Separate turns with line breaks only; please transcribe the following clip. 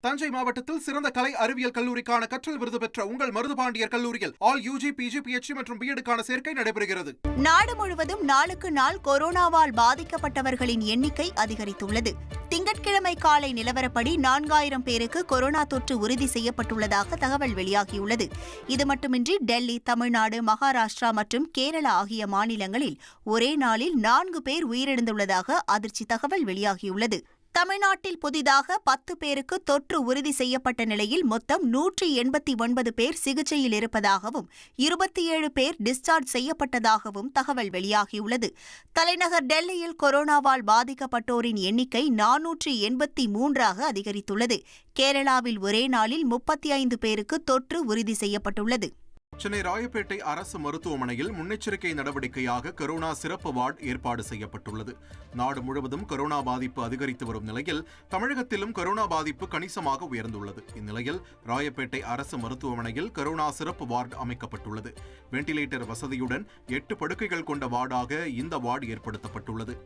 தஞ்சை மாவட்டத்தில் சிறந்த கலை அறிவியல் கல்லூரிக்கான கற்றல் விருது பெற்ற உங்கள் மருதுபாண்டியர் கல்லூரியில் ஆல் யூஜி பிஜி பிஎச்டி மற்றும் பிஎடுக்கான சேர்க்கை நடைபெறுகிறது.
நாடு முழுவதும் நாளுக்கு நாள் கொரோனாவால் பாதிக்கப்பட்டவர்களின் எண்ணிக்கை அதிகரித்துள்ளது. திங்கட்கிழமை காலை நிலவரப்படி நான்காயிரம் பேருக்கு கொரோனா தொற்று உறுதி செய்யப்பட்டுள்ளதாக தகவல் வெளியாகியுள்ளது. இது மட்டுமின்றி டெல்லி தமிழ்நாடு மகாராஷ்டிரா மற்றும் கேரளா ஆகிய மாநிலங்களில் ஒரே நாளில் நான்கு பேர் உயிரிழந்துள்ளதாக அதிர்ச்சி தகவல் வெளியாகியுள்ளது. தமிழ்நாட்டில் புதிதாக பத்து பேருக்கு தொற்று உறுதி செய்யப்பட்ட நிலையில் மொத்தம் நூற்றி எண்பத்தி ஒன்பது பேர் சிகிச்சையில் இருப்பதாகவும் இருபத்தி ஏழு பேர் டிஸ்சார்ஜ் செய்யப்பட்டதாகவும் தகவல் வெளியாகியுள்ளது. தலைநகர் டெல்லியில் கொரோனாவால் பாதிக்கப்பட்டோரின் எண்ணிக்கை நானூற்றி எண்பத்தி மூன்றாக அதிகரித்துள்ளது. கேரளாவில் ஒரே நாளில் முப்பத்தி ஐந்து பேருக்கு தொற்று உறுதி செய்யப்பட்டுள்ளது.
சென்னை ராயப்பேட்டை அரசு மருத்துவமனையில் முன்னெச்சரிக்கை நடவடிக்கையாக கொரோனா சிறப்பு வார்டு ஏற்பாடு செய்யப்பட்டுள்ளது. நாடு முழுவதும் கொரோனா பாதிப்பு அதிகரித்து வரும் நிலையில் தமிழகத்திலும் கொரோனா பாதிப்பு கணிசமாக உயர்ந்துள்ளது. இந்நிலையில் ராயப்பேட்டை அரசு மருத்துவமனையில் கொரோனா சிறப்பு வார்டு அமைக்கப்பட்டுள்ளது. வெண்டிலேட்டர் வசதியுடன் எட்டு படுக்கைகள் கொண்ட வார்டாக இந்த வார்டு ஏற்படுத்தப்பட்டுள்ளது.